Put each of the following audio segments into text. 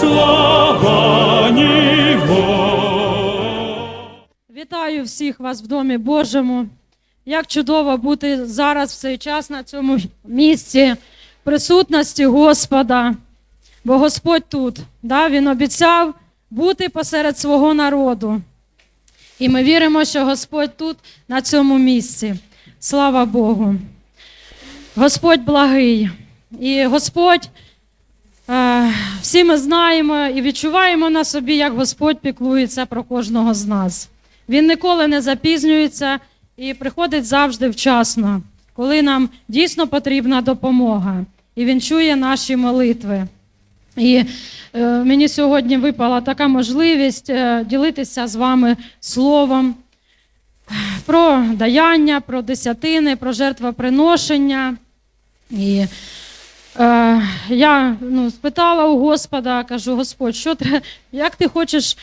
слава. Вітаю всіх вас в Домі Божому. Як чудово бути зараз в цей час на цьому місці присутності Господа. Бо Господь тут. Да? Він обіцяв бути посеред свого народу. І ми віримо, що Господь тут, на цьому місці. Слава Богу. Господь благий. І Господь, всі ми знаємо і відчуваємо на собі, як Господь піклується про кожного з нас. Він ніколи не запізнюється і приходить завжди вчасно, коли нам дійсно потрібна допомога. І він чує наші молитви. І е, мені сьогодні випала така можливість е, ділитися з вами словом про даяння, про десятини, про жертвоприношення. І я ну, спитала у Господа, кажу, Господь, що треба, як ти хочеш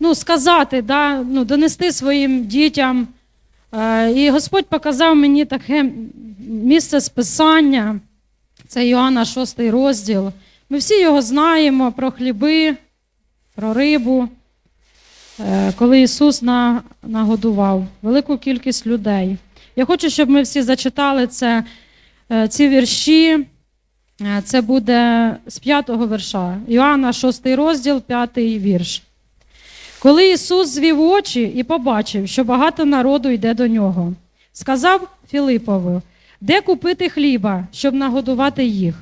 ну, сказати, да, ну, донести своїм дітям. Е, і Господь показав мені таке місце списання. Це Іоанна 6 розділ. Ми всі його знаємо про хліби, про рибу, е, коли Ісус нагодував велику кількість людей. Я хочу, щоб ми всі зачитали це, е, ці вірші. Е, Це буде з п'ятого вірша. Іоанна 6 розділ, п'ятий вірш. Коли Ісус звів очі і побачив, що багато народу йде до нього, сказав Філипову, де купити хліба, щоб нагодувати їх?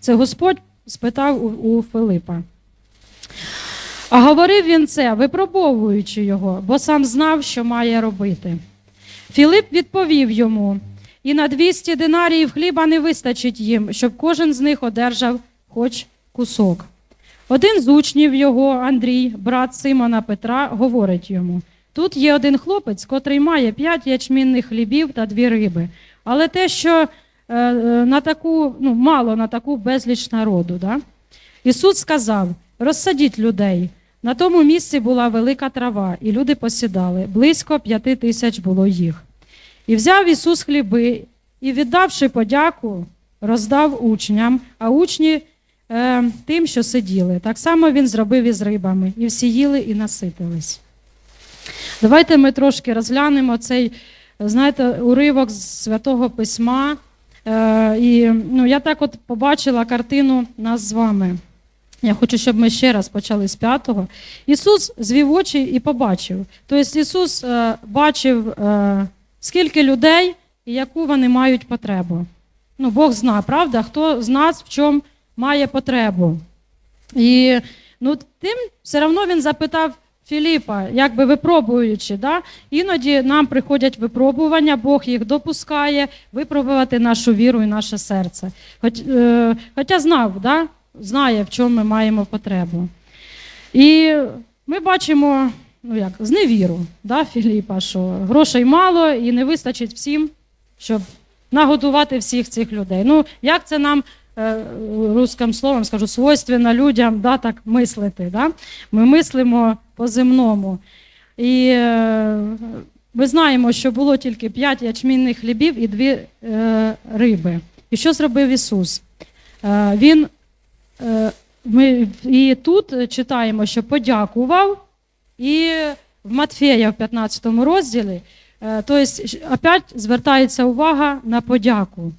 Це Господь спитав у Филипа. А говорив він це, випробовуючи його, бо сам знав, що має робити. Філип відповів йому: і на 200 динаріїв хліба не вистачить їм, щоб кожен з них одержав хоч кусок. Один з учнів його, Андрій, брат Симона Петра, говорить йому: тут є один хлопець, котрий має п'ять ячмінних хлібів та дві риби. Але те, що е, е, на таку, ну, мало на таку безліч народу. Да? Ісус сказав: розсадіть людей. На тому місці була велика трава, і люди посідали. Близько п'яти тисяч було їх. І взяв Ісус хліби, і, віддавши подяку, роздав учням, а учні е, тим, що сиділи. Так само він зробив із рибами, і всі їли і наситились. Давайте ми трошки розглянемо цей, знаєте, уривок з Святого Письма. Е, і ну, я так от побачила картину нас з вами. Я хочу, щоб ми ще раз почали з п'ятого. Ісус звів очі і побачив. Тобто Ісус е, бачив, е, скільки людей і яку вони мають потребу. Ну, Бог знає, правда, хто з нас в чому має потребу. І ну, тим все одно він запитав Філіпа, якби випробуючи. Да? Іноді нам приходять випробування, Бог їх допускає випробувати нашу віру і наше серце. Хоч, е, хоча знав, да? знає, в чому ми маємо потребу. І ми бачимо ну як, зневіру да, Філіпа, що грошей мало і не вистачить всім, щоб нагодувати всіх цих людей. Ну, як це нам е, русским словом скажу, свойственно людям да, так мислити. Да? Ми мислимо по-земному. І е, ми знаємо, що було тільки п'ять ячмінних хлібів і дві е, риби. І що зробив Ісус? Е, він, е, ми, і тут читаємо, що подякував, і в Матфея в 15 розділі, тобто, опять звертається увага на подяку.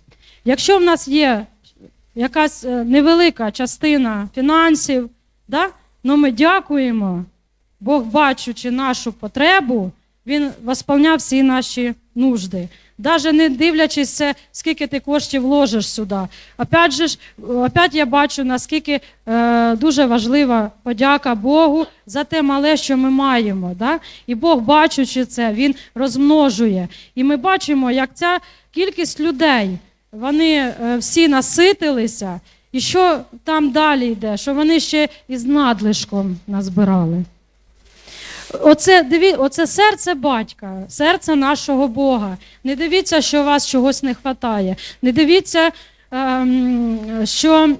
Якщо в нас є якась е, невелика частина фінансів, да? ну ми дякуємо, Бог, бачучи нашу потребу, Він восполняв всі наші нужди. Навіть не дивлячись, скільки ти коштів вложиш сюди. Опять, же, опять я бачу, наскільки е, дуже важлива подяка Богу за те мале, що ми маємо. Да? І Бог, бачучи це, Він розмножує. І ми бачимо, як ця кількість людей, вони е, всі наситилися, і що там далі йде, що вони ще із надлишком назбирали. Оце, диві, оце серце батька, серце нашого Бога. Не дивіться, що у вас чогось не вистачає. Не дивіться, ем, що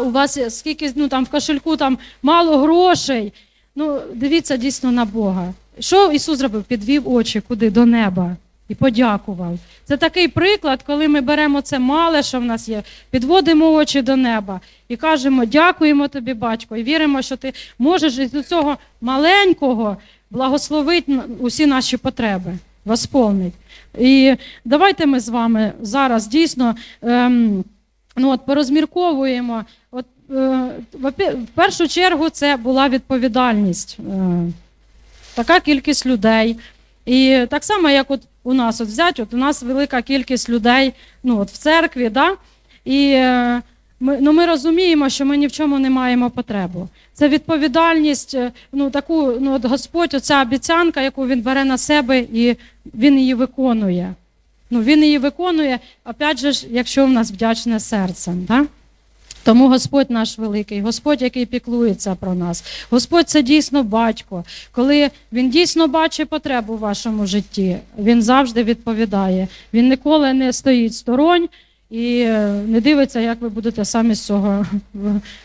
у вас скільки ну, там, в кошельку там, мало грошей. Ну, дивіться дійсно на Бога. Що Ісус зробив? Підвів очі куди? До неба. і подякував. Це такий приклад, коли ми беремо це мале, що в нас є, підводимо очі до неба і кажемо: дякуємо тобі, батько, і віримо, що ти можеш із цього маленького благословити усі наші потреби, восполнить. І давайте ми з вами зараз дійсно ем, ну, от, порозмірковуємо. От, е, в першу чергу це була відповідальність. Е, така кількість людей. І так само, як от у нас от взять, от у нас велика кількість людей ну, от в церкві, да? і е, ми, ну, ми розуміємо, що ми ні в чому не маємо потребу. Це відповідальність, е, ну, таку, ну, от Господь, оця обіцянка, яку він бере на себе, і він її виконує. Ну, він її виконує, опять же, якщо в нас вдячне серце. Да? Тому Господь наш великий, Господь, який піклується про нас. Господь це дійсно батько. Коли він дійсно бачить потребу в вашому житті, він завжди відповідає. Він ніколи не стоїть сторонь і е, не дивиться, як ви будете самі з цього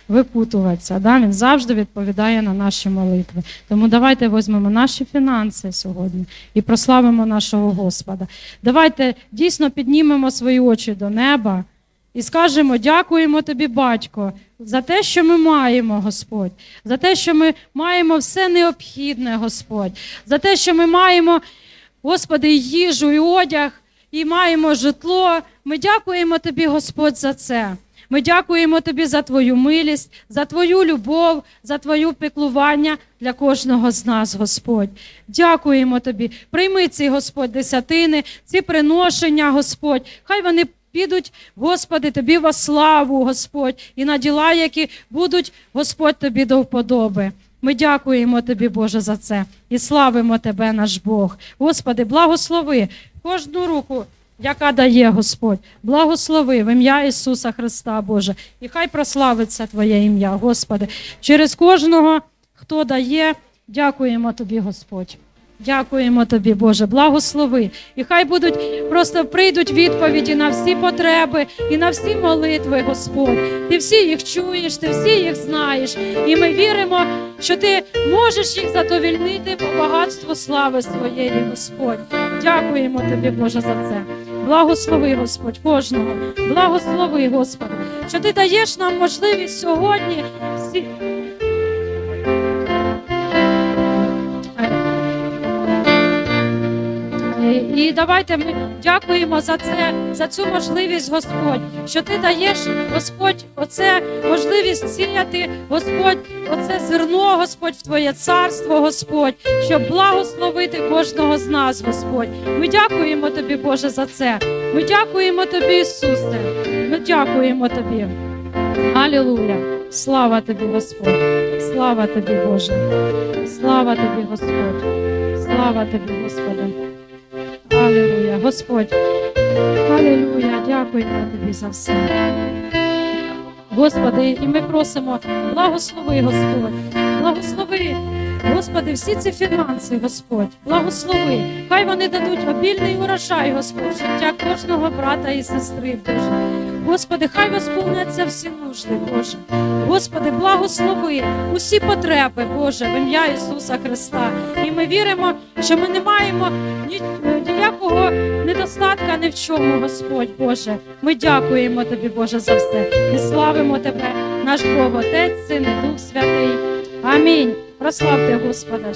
випутуватися. Да? Він завжди відповідає на наші молитви. Тому давайте візьмемо наші фінанси сьогодні і прославимо нашого Господа. Давайте дійсно піднімемо свої очі до неба. І скажемо, дякуємо тобі, батько, за те, що ми маємо, Господь, за те, що ми маємо все необхідне, Господь, за те, що ми маємо, Господи, і їжу, і одяг, і маємо житло. Ми дякуємо тобі, Господь, за це. Ми дякуємо тобі за твою милість, за твою любов, за твою піклування для кожного з нас, Господь. Дякуємо тобі. Прийми ці, Господь, десятини, ці приношення, Господь. Хай вони підуть, Господи, тобі во славу, Господь, і на діла, які будуть, Господь, тобі до вподоби. Ми дякуємо тобі, Боже, за це і славимо тебе, наш Бог. Господи, благослови кожну руку, яка дає Господь. Благослови в ім'я Ісуса Христа, Боже. І хай прославиться Твоє ім'я, Господи. Через кожного, хто дає, дякуємо тобі, Господь. Дякуємо тобі, Боже, благослови. І хай будуть просто прийдуть відповіді на всі потреби і на всі молитви, Господь. Ти всі їх чуєш, ти всі їх знаєш. І ми віримо, що ти можеш їх задовільнити по багатству слави своєї, Господь. Дякуємо тобі, Боже, за це. Благослови, Господь, кожного. Благослови, Господи, що ти даєш нам можливість сьогодні Давайте ми дякуємо за це, за цю можливість, Господь, що ти даєш, Господь, оце можливість сіяти, Господь, оце зерно, Господь, в Твоє царство, Господь, щоб благословити кожного з нас, Господь. Ми дякуємо Тобі, Боже, за це. Ми дякуємо Тобі, Ісусе. Ми дякуємо Тобі. Алілуя! Слава Тобі, Господь! Слава Тобі, Боже! Слава Тобі, Господь! Слава Тобі, Господи! Алілуя, Господь. Алілуя, дякуємо тобі за все. Господи, і ми просимо, благослови, Господь, благослови, Господи, всі ці фінанси, Господь, благослови. Хай вони дадуть обільний урожай, Господь, життя кожного брата і сестри, Боже. Господи, хай восполняться всі нужди, Боже. Господи, благослови усі потреби, Боже, в ім'я Ісуса Христа. І ми віримо, що ми не маємо ні, ніякого недостатка ні в чому, Господь Боже. Ми дякуємо Тобі, Боже, за все. І славимо Тебе, наш Бог, Отець, Син Дух Святий. Амінь. Прославте Господа.